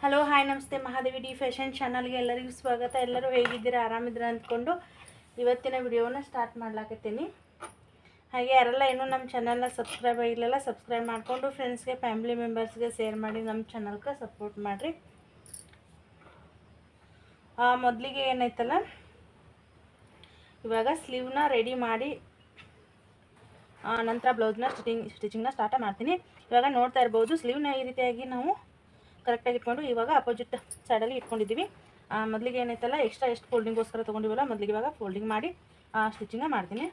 Hello hi ನಮಸ್ತೆ, Mahadevi D fashion ಚಾನಲ್ಗೆ ಎಲ್ಲರಿಗೂ ಸ್ವಾಗತ. ಎಲ್ಲರೂ ಹೇಗಿದ್ದೀರಾ? ಆರಾಮಿದ್ದೀರಾ ಅಂದ್ಕೊಂಡು ಇವತ್ತಿನ ವಿಡಿಯೋನ ಸ್ಟಾರ್ಟ್ ಮಾಡ್ಲಾಕತ್ತೀನಿ. ಹಾಗೆ ಯಾರೆಲ್ಲ ಇನ್ನೂ ನಮ್ಮ ಚಾನಲ್ನ ಸಬ್ಸ್ಕ್ರೈಬ್ ಆಗಿಲ್ಲಲ್ಲ ಸಬ್ಸ್ಕ್ರೈಬ್ ಮಾಡಿಕೊಂಡು ಫ್ರೆಂಡ್ಸ್ಗೆ ಫ್ಯಾಮಿಲಿ ಮೆಂಬರ್ಸ್ಗೆ ಶೇರ್ ಮಾಡಿ ನಮ್ಮ ಚಾನಲ್ಗೆ ಸಪೋರ್ಟ್ ಮಾಡಿರಿ. ಮೊದಲಿಗೆ ಏನಾಯ್ತಲ್ಲ ಇವಾಗ ಸ್ಲೀವ್ನ ರೆಡಿ ಮಾಡಿ ನಂತರ ಬ್ಲೌಸ್ನ ಸ್ಟಿಚಿಂಗ್ ಸ್ಟಿಚಿಂಗ್ನ ಸ್ಟಾರ್ಟ್ ಮಾಡ್ತೀನಿ. ಇವಾಗ ನೋಡ್ತಾ ಇರ್ಬೋದು ಸ್ಲೀವ್ನ ಈ ರೀತಿಯಾಗಿ ನಾವು ಕರೆಕ್ಟಾಗಿ ಇಟ್ಕೊಂಡು ಇವಾಗ ಅಪೋಸಿಟ್ ಸೈಡಲ್ಲಿ ಇಟ್ಕೊಂಡಿದ್ದೀವಿ. ಮೊದಲಿಗೆ ಏನೈತಲ್ಲ ಎಕ್ಸ್ಟ್ರಾ ಎಷ್ಟು ಫೋಲ್ಡಿಂಗೋಸ್ಕರ ತೊಗೊಂಡಿವಲ್ಲ, ಮೊದಲಿಗೆ ಇವಾಗ ಫೋಲ್ಡಿಂಗ್ ಮಾಡಿ ಸ್ಟಿಚಿಂಗ ಮಾಡ್ತೀನಿ.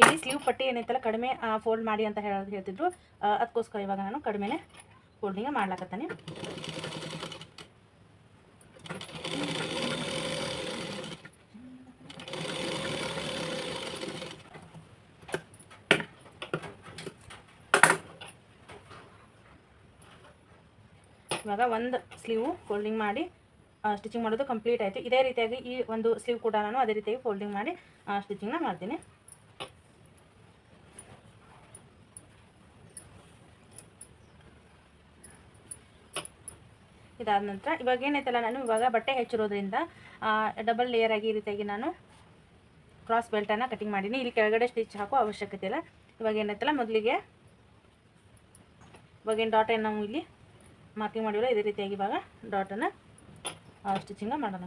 ಇಲ್ಲಿ ಸ್ಲೀವ್ ಪಟ್ಟಿ ಏನೈತಲ್ಲ ಕಡಿಮೆ ಫೋಲ್ಡ್ ಮಾಡಿ ಅಂತ ಹೇಳೋದು ಹೇಳ್ತಿದ್ರು. ಅದಕ್ಕೋಸ್ಕರ ಇವಾಗ ನಾನು ಕಡಿಮೆನೇ ಫೋಲ್ಡಿಂಗ್ ಮಾಡ್ಲಾಕತ್ತಾನೆ. ಇವಾಗ ಒಂದು ಸ್ಲೀವ್ ಫೋಲ್ಡಿಂಗ್ ಮಾಡಿ ಸ್ಟಿಚಿಂಗ್ ಮಾಡೋದು ಕಂಪ್ಲೀಟ್ ಆಯಿತು. ಇದೇ ರೀತಿಯಾಗಿ ಈ ಒಂದು ಸ್ಲೀವ್ ಕೂಡ ನಾನು ಅದೇ ರೀತಿಯಾಗಿ ಫೋಲ್ಡಿಂಗ್ ಮಾಡಿ ಸ್ಟಿಚಿಂಗ್ನ ಮಾಡ್ತೀನಿ. ಇದಾದ ನಂತರ ಇವಾಗ ಏನೈತಲ್ಲ ನಾನು ಇವಾಗ ಬಟ್ಟೆ ಹೆಚ್ಚಿರೋದ್ರಿಂದ ಡಬಲ್ ಲೇಯರ್ ಆಗಿ ಈ ರೀತಿಯಾಗಿ ನಾನು ಕ್ರಾಸ್ ಬೆಲ್ಟನ್ನು ಕಟಿಂಗ್ ಮಾಡೀನಿ. ಇಲ್ಲಿ ಕೆಳಗಡೆ ಸ್ಟಿಚ್ ಹಾಕೋ ಅವಶ್ಯಕತೆ ಇಲ್ಲ. ಇವಾಗ ಏನೈತಲ್ಲ ಮೊದಲಿಗೆ ಇವಾಗೇನು ಡಾಟ್ ಏನು ಇಲ್ಲಿ ಮಾರ್ಕಿಂಗ್ ಮಾಡಿರೋ ಇದೇ ರೀತಿಯಾಗಿ ಇವಾಗ ಡಾಟನ್ನು ಸ್ಟಿಚಿಂಗ ಮಾಡೋಣ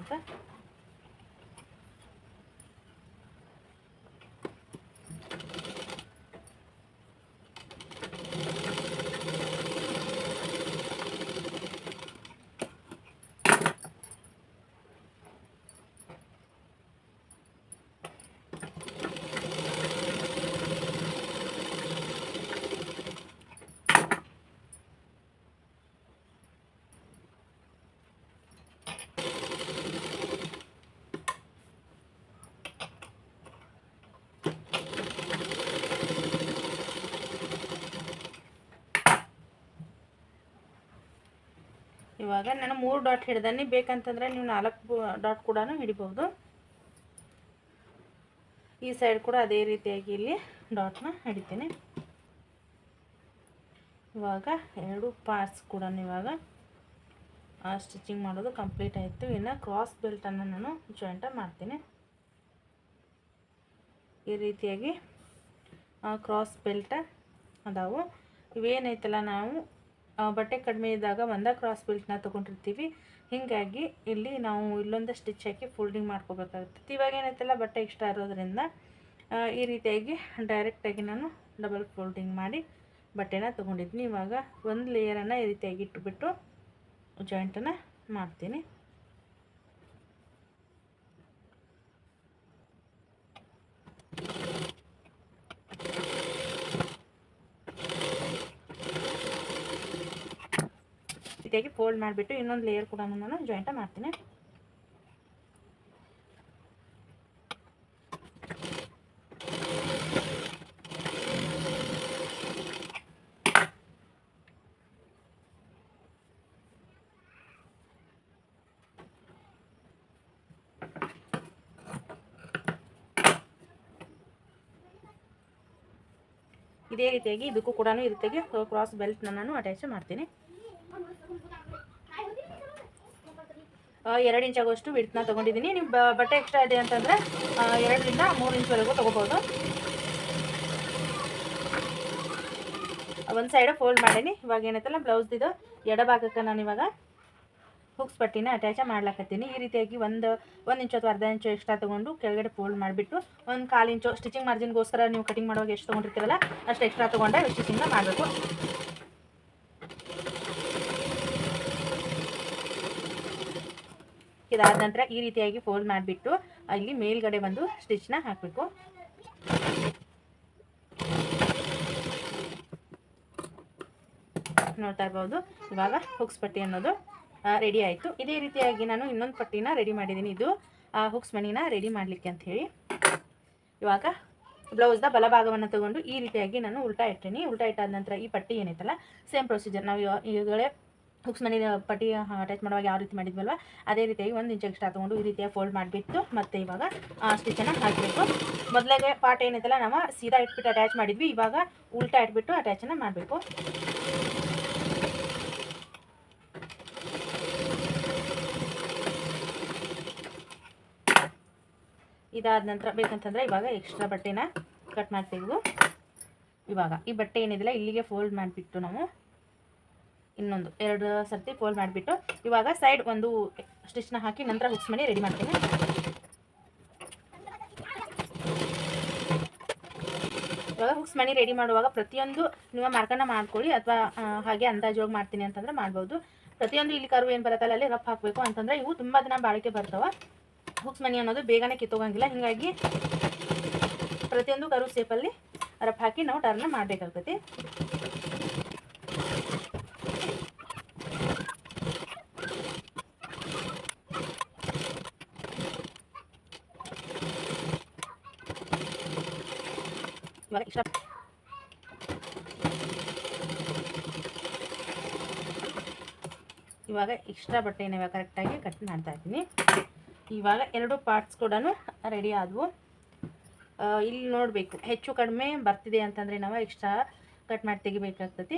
ಇವಾಗ ನಾನು ಮೂರು ಡಾಟ್ ಹಿಡ್ದಾನೆ. ಬೇಕಂತಂದರೆ ನೀವು ನಾಲ್ಕು ಡಾಟ್ ಕೂಡ ಹಿಡಿಬೋದು ಈ ಸೈಡ್ ಕೂಡ ಅದೇ ರೀತಿಯಾಗಿ ಇಲ್ಲಿ ಡಾಟ್ನ ಹಿಡಿತೀನಿ. ಇವಾಗ ಎರಡು ಪಾರ್ಟ್ಸ್ ಕೂಡ ಇವಾಗ ಸ್ಟಿಚಿಂಗ್ ಮಾಡೋದು ಕಂಪ್ಲೀಟ್ ಆಯಿತು. ಇನ್ನು ಕ್ರಾಸ್ ಬೆಲ್ಟನ್ನು ನಾನು ಜಾಯಿಂಟ ಮಾಡ್ತೀನಿ. ಈ ರೀತಿಯಾಗಿ ಕ್ರಾಸ್ ಬೆಲ್ಟ ಅದಾವು. ಇವೇನೈತಲ್ಲ ನಾವು ಬಟ್ಟೆ ಕಡಿಮೆ ಇದ್ದಾಗ ಒಂದೇ ಕ್ರಾಸ್ ಬೆಲ್ಟ್ನ ತೊಗೊಂಡಿರ್ತೀವಿ. ಹೀಗಾಗಿ ಇಲ್ಲಿ ನಾವು ಇಲ್ಲೊಂದು ಸ್ಟಿಚ್ ಹಾಕಿ ಫೋಲ್ಡಿಂಗ್ ಮಾಡ್ಕೋಬೇಕಾಗುತ್ತೆ. ಇವಾಗ ಏನೈತಲ್ಲ, ಬಟ್ಟೆ ಇಷ್ಟ ಇರೋದ್ರಿಂದ ಈ ರೀತಿಯಾಗಿ ಡೈರೆಕ್ಟಾಗಿ ನಾನು ಡಬಲ್ ಫೋಲ್ಡಿಂಗ್ ಮಾಡಿ ಬಟ್ಟೆನ ತೊಗೊಂಡಿದ್ದೀನಿ ಇವಾಗ ಒಂದು ಲೇಯರನ್ನು ಈ ರೀತಿಯಾಗಿ ಇಟ್ಬಿಟ್ಟು ಜಾಯಿಂಟನ್ನು ಮಾಡ್ತೀನಿ. ರೀತಿಯಾಗಿ ಫೋಲ್ಡ್ ಮಾಡಿಬಿಟ್ಟು ಇನ್ನೊಂದು ಲೇಯರ್ ಕೂಡ ನಾನು ಜಾಯಿಂಟ ಮಾಡ್ತೀನಿ. ಇದೇ ರೀತಿಯಾಗಿ ಇದಕ್ಕೂ ಕೂಡ ರೀತಿಯಾಗಿ ಕ್ರಾಸ್ ಬೆಲ್ಟ್ನ ನಾನು ಅಟ್ಯಾಚ್ ಮಾಡ್ತೀನಿ. ಎರಡು ಇಂಚ್ ಆಗೋಷ್ಟು ವಿಡ್ತ್ನ ತೊಗೊಂಡಿದ್ದೀನಿ. ನೀವು ಬಟ್ಟೆ ಎಕ್ಸ್ಟ್ರಾ ಇದೆ ಅಂತಂದರೆ ಎರಡರಿಂದ ಮೂರು ಇಂಚ್ವರೆಗೂ ತೊಗೋಬೋದು ಒಂದು ಸೈಡ್ ಫೋಲ್ಡ್ ಮಾಡೀನಿ. ಇವಾಗ ಏನೈತಲ್ಲ ಬ್ಲೌಸ್ದಿದು ಎಡಭಾಗಕ್ಕೆ ನಾನು ಇವಾಗ ಹುಕ್ಸ್ ಪಟ್ಟಿನ ಅಟ್ಯಾಚ ಮಾಡ್ಲಾಕತ್ತೀನಿ. ಈ ರೀತಿಯಾಗಿ ಒಂದು ಒಂದು ಇಂಚು ಅಥವಾ ಅರ್ಧ ಇಂಚು ಎಕ್ಸ್ಟ್ರಾ ತೊಗೊಂಡು ಕೆಳಗಡೆ ಫೋಲ್ಡ್ ಮಾಡಿಬಿಟ್ಟು, ಒಂದು ಕಾಲು ಇಂಚು ಸ್ಟಿಚಿಂಗ್ ಮಾರ್ಜಿನ್ಗೋಸ್ಕರ ನೀವು ಕಟಿಂಗ್ ಮಾಡುವಾಗ ಎಷ್ಟು ತೊಗೊಂಡಿರ್ತೀರಲ್ಲ, ಅಷ್ಟು ಎಕ್ಸ್ಟ್ರಾ ತೊಗೊಂಡೆ ಸ್ಟಿಚಿಂಗ್ನ ಮಾಡಬೇಕು. ಇದಾದ ನಂತರ ಈ ರೀತಿಯಾಗಿ ಫೋಲ್ಡ್ ಮಾಡಿಬಿಟ್ಟು ಅಲ್ಲಿ ಮೇಲ್ಗಡೆ ಒಂದು ಸ್ಟಿಚ್ನ ಹಾಕಬೇಕು. ನೋಡ್ತಾ ಇರ್ಬೋದು, ಇವಾಗ ಹುಕ್ಸ್ ಪಟ್ಟಿ ಅನ್ನೋದು ರೆಡಿ ಆಯಿತು. ಇದೇ ರೀತಿಯಾಗಿ ನಾನು ಇನ್ನೊಂದು ಪಟ್ಟಿನ ರೆಡಿ ಮಾಡಿದ್ದೀನಿ ಇದು ಹುಕ್ಸ್ ಮಣಿನ ರೆಡಿ ಮಾಡಲಿಕ್ಕೆ ಅಂತ ಹೇಳಿ. ಇವಾಗ ಬ್ಲೌಸ್ನ ಬಲಭಾಗವನ್ನು ತಗೊಂಡು ಈ ರೀತಿಯಾಗಿ ನಾನು ಉಲ್ಟಾ ಇಟ್ಟೀನಿ. ಉಲ್ಟಾ ಇಟ್ಟಾದ ನಂತರ ಈ ಪಟ್ಟಿ ಏನೈತಲ್ಲ ಸೇಮ್ ಪ್ರೊಸೀಜರ್ ನಾವು ಈಗಲೇ ಹುಕ್ಸ್ ಮನೆ ಪಟ್ಟಿ ಅಟ್ಯಾಚ್ ಮಾಡುವಾಗ ಯಾವ ರೀತಿ ಮಾಡಿದ್ವಲ್ವ? ಅದೇ ರೀತಿಯಾಗಿ ಒಂದು ಇಂಚ್ ಎಕ್ಸ್ಟ್ರಾ ತೊಗೊಂಡು ಈ ರೀತಿಯಾಗಿ ಫೋಲ್ಡ್ ಮಾಡಿಬಿಟ್ಟು ಮತ್ತೆ ಇವಾಗ ಸ್ಟಿಚನ್ನು ಹಾಕಬೇಕು. ಮೊದಲಿಗೆ ಪಾರ್ಟ್ ಏನೈತಲ್ಲ, ನಾವು ಸೀದಾ ಇಟ್ಬಿಟ್ಟು ಅಟ್ಯಾಚ್ ಮಾಡಿದ್ವಿ. ಇವಾಗ ಉಲ್ಟಾ ಇಟ್ಬಿಟ್ಟು ಅಟ್ಯಾಚನ್ನು ಮಾಡಬೇಕು. ಇದಾದ ನಂತರ ಬೇಕಂತಂದರೆ ಇವಾಗ ಎಕ್ಸ್ಟ್ರಾ ಬಟ್ಟೆನ ಕಟ್ ಮಾಡ್ತೀವಿ ಇವಾಗ ಈ ಬಟ್ಟೆ ಏನಿದೆಯಲ್ಲ, ಇಲ್ಲಿಗೆ ಫೋಲ್ಡ್ ಮಾಡಿಬಿಟ್ಟು ನಾವು ಇನ್ನೊಂದು, ಎರಡು ಸರ್ತಿ ಫೋಲ್ಡ್ ಮಾಡಿಬಿಟ್ಟು ಇವಾಗ ಸೈಡ್ ಒಂದು ಸ್ಟಿಚ್ನ ಹಾಕಿ ನಂತರ ಹುಕ್ಸ್ ಮಾಡಿ ರೆಡಿ ಮಾಡ್ತೀನಿ. ಇವಾಗ ಹುಕ್ಸ್ ಮಣಿ ರೆಡಿ ಮಾಡುವಾಗ ಪ್ರತಿಯೊಂದು ನೀವು ಮಾರ್ಕನ್ನ ಮಾಡ್ಕೊಳ್ಳಿ ಅಥವಾ ಹಾಗೆ ಅಂದಾಜೋಗಿ ಮಾಡ್ತೀನಿ ಅಂತಂದ್ರೆ ಮಾಡ್ಬೋದು. ಪ್ರತಿಯೊಂದು ಇಲ್ಲಿ ಕರು ಏನು ಬರುತ್ತಲ್ಲ, ಅಲ್ಲಿ ರಫ್ ಹಾಕಬೇಕು ಅಂತಂದ್ರೆ ಇವು ತುಂಬ ದಿನ ಬಾಳಿಕೆ ಬರ್ತಾವ. ಹುಕ್ಸ್ ಮನಿ ಅನ್ನೋದು ಬೇಗನೆ ಕಿತ್ತೋಗಂಗಿಲ್ಲ. ಹೀಗಾಗಿ ಪ್ರತಿಯೊಂದು ಕರು ಸೇಪಲ್ಲಿ ರಫ್ ಹಾಕಿ ನಾವು ಟರ್ನ್ ಮಾಡಬೇಕಾಗ್ತೈತಿ. ಇವಾಗ ಎಕ್ಸ್ಟ್ರಾ ಇವಾಗ ಎಕ್ಸ್ಟ್ರಾ ಬಟ್ಟೆನ ಇವಾಗ ಕರೆಕ್ಟಾಗಿ ಕಟ್ ಮಾಡ್ತಾ ಇದ್ದೀನಿ. ಇವಾಗ ಎರಡು ಪಾರ್ಟ್ಸ್ ಕೂಡ ರೆಡಿ ಆದವು. ಇಲ್ಲಿ ನೋಡಬೇಕು, ಹೆಚ್ಚು ಕಡಿಮೆ ಬರ್ತಿದೆ ಅಂತಂದರೆ ನಾವು ಎಕ್ಸ್ಟ್ರಾ ಕಟ್ ಮಾಡಿ ತೆಗಿಬೇಕಾಗ್ತತಿ.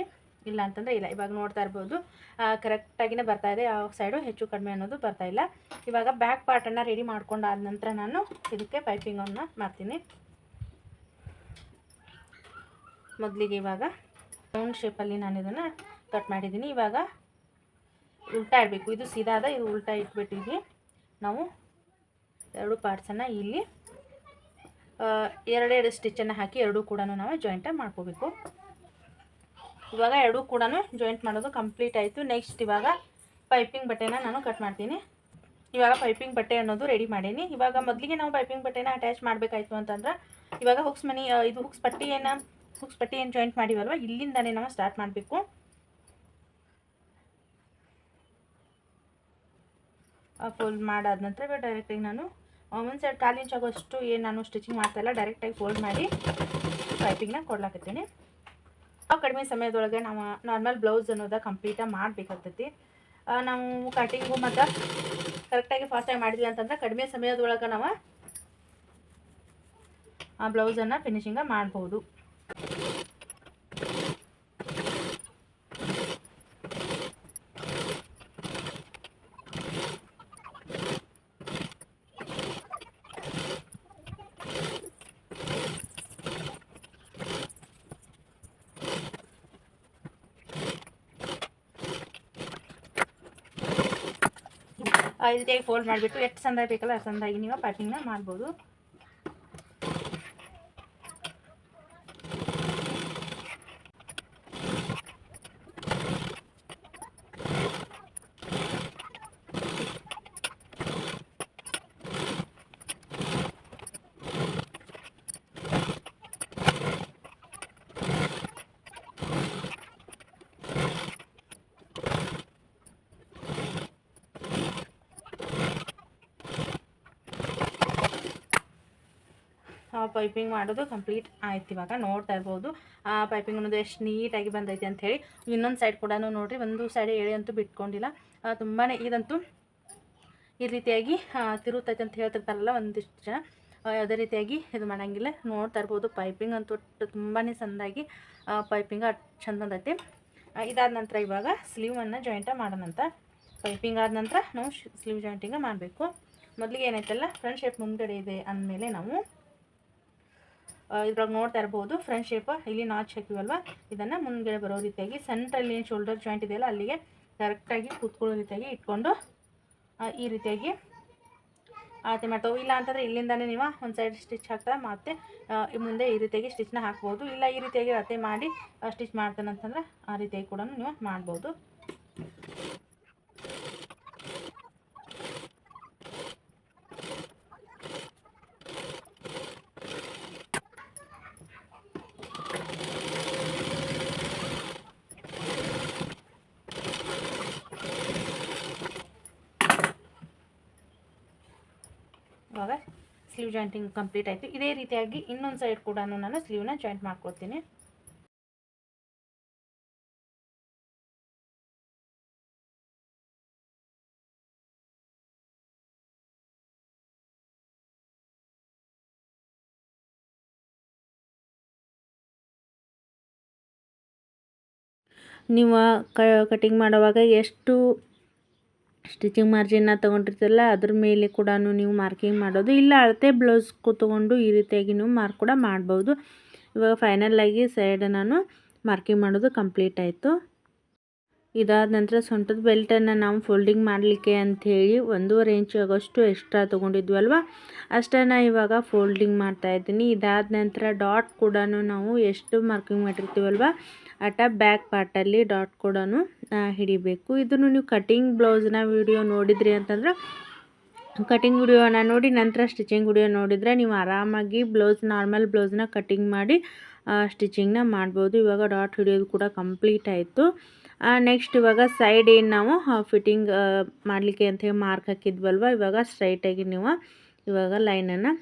ಇಲ್ಲ ಅಂತಂದರೆ ಇಲ್ಲ, ಇವಾಗ ನೋಡ್ತಾ ಇರ್ಬೋದು. ಕರೆಕ್ಟಾಗಿನೇ ಬರ್ತಾ ಇದೆ ಯಾವ ಸೈಡು ಹೆಚ್ಚು ಕಡಿಮೆ ಅನ್ನೋದು ಬರ್ತಾ ಇಲ್ಲ. ಇವಾಗ ಬ್ಯಾಕ್ ಪಾರ್ಟನ್ನು ರೆಡಿ ಮಾಡ್ಕೊಂಡಾದ ನಂತರ ನಾನು ಇದಕ್ಕೆ ಪೈಪಿಂಗನ್ನು ಮಾಡ್ತೀನಿ. ಮೊದಲಿಗೆ ಇವಾಗ ರೌಂಡ್ ಶೇಪಲ್ಲಿ ನಾನು ಇದನ್ನು ಕಟ್ ಮಾಡಿದ್ದೀನಿ. ಇವಾಗ ಉಲ್ಟಾ ಇಡಬೇಕು. ಇದು ಸೀದಾ ಸೀದಾದ, ಇದು ಉಲ್ಟಾ ಇಟ್ಬಿಟ್ಟಿದ್ವಿ. ನಾವು ಎರಡು ಪಾರ್ಟ್ಸನ್ನು ಇಲ್ಲಿ ಎರಡೆರಡು ಸ್ಟಿಚ್ಚನ್ನು ಹಾಕಿ ಎರಡೂ ಕೂಡ ನಾವು ಜಾಯಿಂಟಾಗಿ ಮಾಡ್ಕೋಬೇಕು. ಇವಾಗ ಎರಡೂ ಕೂಡ ಜಾಯಿಂಟ್ ಮಾಡೋದು ಕಂಪ್ಲೀಟ್ ಆಯಿತು. ನೆಕ್ಸ್ಟ್ ಇವಾಗ ಪೈಪಿಂಗ್ ಬಟ್ಟೆನ ನಾನು ಕಟ್ ಮಾಡ್ತೀನಿ. ಇವಾಗ ಪೈಪಿಂಗ್ ಬಟ್ಟೆ ಅನ್ನೋದು ರೆಡಿ ಮಾಡೀನಿ. ಇವಾಗ ಮೊದಲಿಗೆ ನಾವು ಪೈಪಿಂಗ್ ಬಟ್ಟೆನ ಅಟ್ಯಾಚ್ ಮಾಡಬೇಕಾಯ್ತು ಅಂತಂದ್ರೆ, ಇವಾಗ ಹುಕ್ಸ್ ಮನಿ ಇದು ಹುಕ್ಸ್ ಪಟ್ಟಿ ಏನು ಹುಕ್ಸ್ ಪಟ್ಟಿ ಏನು ಜಾಯಿಂಟ್ ಮಾಡಿವಲ್ವ? ಇಲ್ಲಿಂದಾನೇ ನಾವು ಸ್ಟಾರ್ಟ್ ಮಾಡಬೇಕು. ಫೋಲ್ಡ್ ಮಾಡಾದ ನಂತರ ಡೈರೆಕ್ಟಾಗಿ ನಾನು ಒಂದು ಸೈಡ್ ಕಾಲು ಇಂಚ್ ಆಗೋಷ್ಟು ಏನು ನಾನು ಸ್ಟಿಚಿಂಗ್ ಮಾಡ್ತಾಯಿಲ್ಲ ಡೈರೆಕ್ಟಾಗಿ ಫೋಲ್ಡ್ ಮಾಡಿ ಪೈಪಿಂಗ್ನ ಕೊಡ್ಲಾಕತ್ತೀನಿ. ಆ, ಕಡಿಮೆ ಸಮಯದೊಳಗೆ ನಾವು ನಾರ್ಮಲ್ ಬ್ಲೌಸ್ ಅನ್ನೋದ ಕಂಪ್ಲೀಟಾಗಿ ಮಾಡಬೇಕಾಗ್ತೈತಿ. ನಾವು ಕಟಿಂಗು ಮತ್ತು ಕರೆಕ್ಟಾಗಿ ಫಾಸ್ಟಾಗಿ ಮಾಡಿದ್ವಿ ಅಂತಂದ್ರೆ ಕಡಿಮೆ ಸಮಯದೊಳಗೆ ನಾವು ಆ ಬ್ಲೌಸನ್ನು ಫಿನಿಶಿಂಗ ಮಾಡ್ಬೋದು. ಈ ರೀತಿಯಾಗಿ ಫೋಲ್ಡ್ ಮಾಡಿಬಿಟ್ಟು ಎಷ್ಟು ಸಂದಾಗಿ ಬೇಕಲ್ಲ ಅಷ್ಟು ಸಂದಾಗಿ ನೀವು ಪೈಪಿಂಗ್ನ ಮಾಡ್ಬೋದು. ಪೈಪಿಂಗ್ ಮಾಡೋದು ಕಂಪ್ಲೀಟ್ ಆಯ್ತು ಇವಾಗ. ನೋಡ್ತಾ ಇರ್ಬೋದು. ಆ ಪೈಪಿಂಗ್ ಅನ್ನೋದು ಎಷ್ಟು ನೀಟಾಗಿ ಬಂದೈತೆ ಅಂತ ಹೇಳಿ ಇನ್ನೊಂದು ಸೈಡ್ ಕೂಡ ನೋಡಿರಿ. ಒಂದು ಸೈಡ್ ಎಳೆ ಅಂತೂ ಬಿಟ್ಕೊಂಡಿಲ್ಲ. ತುಂಬಾ ಇದಂತೂ ಈ ರೀತಿಯಾಗಿ ತಿರುತೈತೆ ಅಂತ ಹೇಳ್ತಿರ್ತಾರಲ್ಲ ಒಂದಿಷ್ಟು ಜನ. ಯಾವುದೇ ರೀತಿಯಾಗಿ ಇದು ಮಾಡೋಂಗಿಲ್ಲ. ನೋಡ್ತಾ ಇರ್ಬೋದು ಪೈಪಿಂಗ್ ಅಂತೂ ತುಂಬಾ ಚೆಂದಾಗಿ ಪೈಪಿಂಗ್ ಚಂದ ಬಂದೈತಿ. ಇದಾದ ನಂತರ ಇವಾಗ ಸ್ಲೀವನ್ನು ಜಾಯಿಂಟ ಮಾಡೋಣಂತ ಪೈಪಿಂಗ್ ಆದ ನಂತರ ನಾವು ಸ್ಲೀವ್ ಜಾಯಿಂಟಿಂಗ ಮಾಡಬೇಕು. ಮೊದಲಿಗೆ ಏನೈತಲ್ಲ ಫ್ರಂಟ್ ಶೇಪ್ ಮುಂದ್ಗಡೆ ಇದೆ ಅಂದಮೇಲೆ ನಾವು ಇದ್ರಾಗ ನೋಡ್ತಾ ಇರ್ಬೋದು. ಫ್ರಂಟ್ ಶೇಪ್ ಇಲ್ಲಿ ನಾಚ್ ಹಾಕಿವಲ್ವ? ಇದನ್ನು ಮುಂದ್ಗಡೆ ಬರೋ ರೀತಿಯಾಗಿ ಸೆಂಟ್ರಲ್ಲಿ ಏನು ಶೋಲ್ಡರ್ ಜಾಯಿಂಟ್ ಇದೆಯಲ್ಲ, ಅಲ್ಲಿಗೆ ಕರೆಕ್ಟಾಗಿ ಕೂತ್ಕೊಳ್ಳೋ ರೀತಿಯಾಗಿ ಇಟ್ಕೊಂಡು ಈ ರೀತಿಯಾಗಿ ಅಳತೆ ಮಾಡ್ತಾವೆ ಇಲ್ಲ ಅಂತಂದರೆ ಇಲ್ಲಿಂದಲೇ ನೀವು ಒಂದು ಸೈಡ್ ಸ್ಟಿಚ್ ಹಾಕ್ತಾ ಮತ್ತೆ ಮುಂದೆ ಈ ರೀತಿಯಾಗಿ ಸ್ಟಿಚ್ನ ಹಾಕ್ಬೋದು. ಇಲ್ಲ ಈ ರೀತಿಯಾಗಿ ಅಳತೆ ಮಾಡಿ ಸ್ಟಿಚ್ ಮಾಡ್ತಾನೆ ಅಂತಂದ್ರೆ ಆ ರೀತಿಯಾಗಿ ಕೂಡ ನೀವು ಮಾಡ್ಬೋದು. ಇವಾಗ ಸ್ಲೀವ್ ಜಾಯಿಂಟಿಂಗ್ ಕಂಪ್ಲೀಟ್ ಆಯಿತು. ಇದೇ ರೀತಿಯಾಗಿ ಇನ್ನೊಂದು ಸೈಡ್ ಕೂಡ ನಾನು ಸ್ಲೀವ್ನ ಜಾಯಿಂಟ್ ಮಾಡ್ಕೊಳ್ತೀನಿ ನೀವು ಕಟಿಂಗ್ ಮಾಡುವಾಗ ಎಷ್ಟು ಸ್ಟಿಚಿಂಗ್ ಮಾರ್ಜಿನ್ನ ತೊಗೊಂಡಿರ್ತೀರಲ್ಲ, ಅದ್ರ ಮೇಲೆ ಕೂಡ ನೀವು ಮಾರ್ಕಿಂಗ್ ಮಾಡೋದು. ಇಲ್ಲ, ಅಳತೆ ಬ್ಲೌಸ್ ತೊಗೊಂಡು ಈ ರೀತಿಯಾಗಿ ನೀವು ಮಾರ್ಕ್ ಕೂಡ ಮಾಡ್ಬೋದು. ಇವಾಗ ಫೈನಲಾಗಿ ಸೈಡ್ ನಾನು ಮಾರ್ಕಿಂಗ್ ಮಾಡೋದು ಕಂಪ್ಲೀಟ್ ಆಯಿತು. ಇದಾದ ನಂತರ ಸೊಂಟದ ಬೆಲ್ಟನ್ನು ನಾವು ಫೋಲ್ಡಿಂಗ್ ಮಾಡಲಿಕ್ಕೆ ಅಂಥೇಳಿ ಒಂದೂವರೆ ಇಂಚು ಆಗೋಷ್ಟು ಎಕ್ಸ್ಟ್ರಾ ತೊಗೊಂಡಿದ್ವಲ್ವ ಅಷ್ಟನ್ನು ಇವಾಗ ಫೋಲ್ಡಿಂಗ್ ಮಾಡ್ತಾ ಇದ್ದೀನಿ. ಇದಾದ ನಂತರ ಡಾಟ್ ಕೂಡ ನಾವು ಎಷ್ಟು ಮಾರ್ಕಿಂಗ್ ಮಾಡಿರ್ತೀವಲ್ವ ಅಟ ಬ್ಯಾಕ್ ಪಾರ್ಟಲ್ಲಿ ಡಾಟ್ ಕೂಡ ಹಿಡಿಬೇಕು. ಇದನ್ನು ನೀವು ಕಟಿಂಗ್ ಬ್ಲೌಸ್ನ ವಿಡಿಯೋ ನೋಡಿದ್ರಿ ಅಂತಂದ್ರೆ, ಕಟಿಂಗ್ ವಿಡಿಯೋನ ನೋಡಿ ನಂತರ ಸ್ಟಿಚಿಂಗ್ ವಿಡಿಯೋ ನೋಡಿದರೆ ನೀವು ಆರಾಮಾಗಿ ಬ್ಲೌಸ್, ನಾರ್ಮಲ್ ಬ್ಲೌಸ್ನ ಕಟಿಂಗ್ ಮಾಡಿ ಸ್ಟಿಚಿಂಗ್ನ ಮಾಡ್ಬೋದು. ಇವಾಗ ಡಾಟ್ ಹಿಡಿಯೋದು ಕೂಡ ಕಂಪ್ಲೀಟ್ ಆಯಿತು. ನೆಕ್ಸ್ಟ್ ಇವಾಗ ಸೈಡ್ ಏನು ನಾವು ಫಿಟ್ಟಿಂಗ್ ಮಾಡಲಿಕ್ಕೆ ಅಂತ ಮಾರ್ಕ್ ಹಾಕಿದ್ವಲ್ವ? ಇವಾಗ ಸ್ಟ್ರೈಟಾಗಿ ನೀವು ಇವಾಗ ಲೈನನ್ನು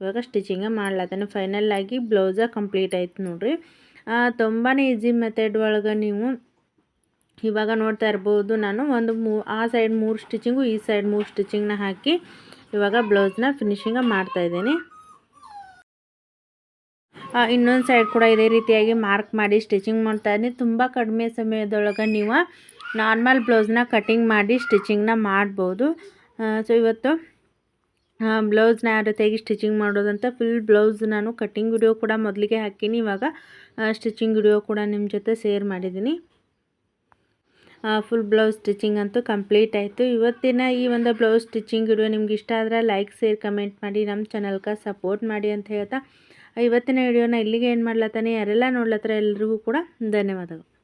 ಇವಾಗ ಸ್ಟಿಚಿಂಗ ಮಾಡ್ಲತ್ತಾನೆ ಫೈನಲ್ ಆಗಿ ಬ್ಲೌಸ ಕಂಪ್ಲೀಟ್ ಆಯ್ತು ನೋಡಿರಿ. ತುಂಬಾ ಈಸಿ ಮೆಥಡ್ ಒಳಗೆ ನೀವು ಇವಾಗ ನೋಡ್ತಾ ಇರ್ಬೋದು ನಾನು. ಒಂದು ಮೂ, ಆ ಸೈಡ್ ಮೂರು ಸ್ಟಿಚಿಂಗು ಈ ಸೈಡ್ ಮೂರು ಸ್ಟಿಚಿಂಗ್ನ ಹಾಕಿ ಇವಾಗ ಬ್ಲೌಸ್ನ ಫಿನಿಶಿಂಗ ಮಾಡ್ತಾಯಿದ್ದೀನಿ ಇನ್ನೊಂದು ಸೈಡ್ ಕೂಡ ಇದೇ ರೀತಿಯಾಗಿ ಮಾರ್ಕ್ ಮಾಡಿ ಸ್ಟಿಚಿಂಗ್ ಮಾಡ್ತಾ ಇದ್ದೀನಿ. ತುಂಬ ಕಡಿಮೆ ಸಮಯದೊಳಗೆ ನೀವು ನಾರ್ಮಲ್ ಬ್ಲೌಸ್ನ ಕಟಿಂಗ್ ಮಾಡಿ ಸ್ಟಿಚಿಂಗ್ನ ಮಾಡ್ಬೋದು. ಸೊ ಇವತ್ತು ಬ್ಲೌಸ್ನ ಯಾವ ರೀತಿಯಾಗಿ ಸ್ಟಿಚಿಂಗ್ ಮಾಡೋದಂತ ಫುಲ್ ಬ್ಲೌಸ್ ನಾನು ಕಟ್ಟಿಂಗ್ ವಿಡಿಯೋ ಕೂಡ ಮೊದಲಿಗೆ ಹಾಕೀನಿ. ಇವಾಗ ಸ್ಟಿಚಿಂಗ್ ವಿಡಿಯೋ ಕೂಡ ನಿಮ್ಮ ಜೊತೆ ಶೇರ್ ಮಾಡಿದ್ದೀನಿ ಫುಲ್ ಬ್ಲೌಸ್ ಸ್ಟಿಚಿಂಗ್ ಅಂತೂ ಕಂಪ್ಲೀಟ್ ಆಯಿತು. ಇವತ್ತಿನ ಈ ಒಂದು ಬ್ಲೌಸ್ ಸ್ಟಿಚಿಂಗ್ ವಿಡಿಯೋ ನಿಮ್ಗೆ ಇಷ್ಟ ಆದರೆ ಲೈಕ್ ಶೇರ್ ಕಮೆಂಟ್ ಮಾಡಿ. ನಮ್ಮ ಚಾನಲ್ಗೆ ಸಪೋರ್ಟ್ ಮಾಡಿ ಅಂತ ಹೇಳ್ತಾ ಇವತ್ತಿನ ವಿಡಿಯೋನ ಇಲ್ಲಿಗೆ ಏನು ಮಾಡ್ಲತ್ತಾನೆ ಯಾರೆಲ್ಲ ನೋಡ್ಲತ್ತರ ಎಲ್ರಿಗೂ ಕೂಡ ಧನ್ಯವಾದಗಳು.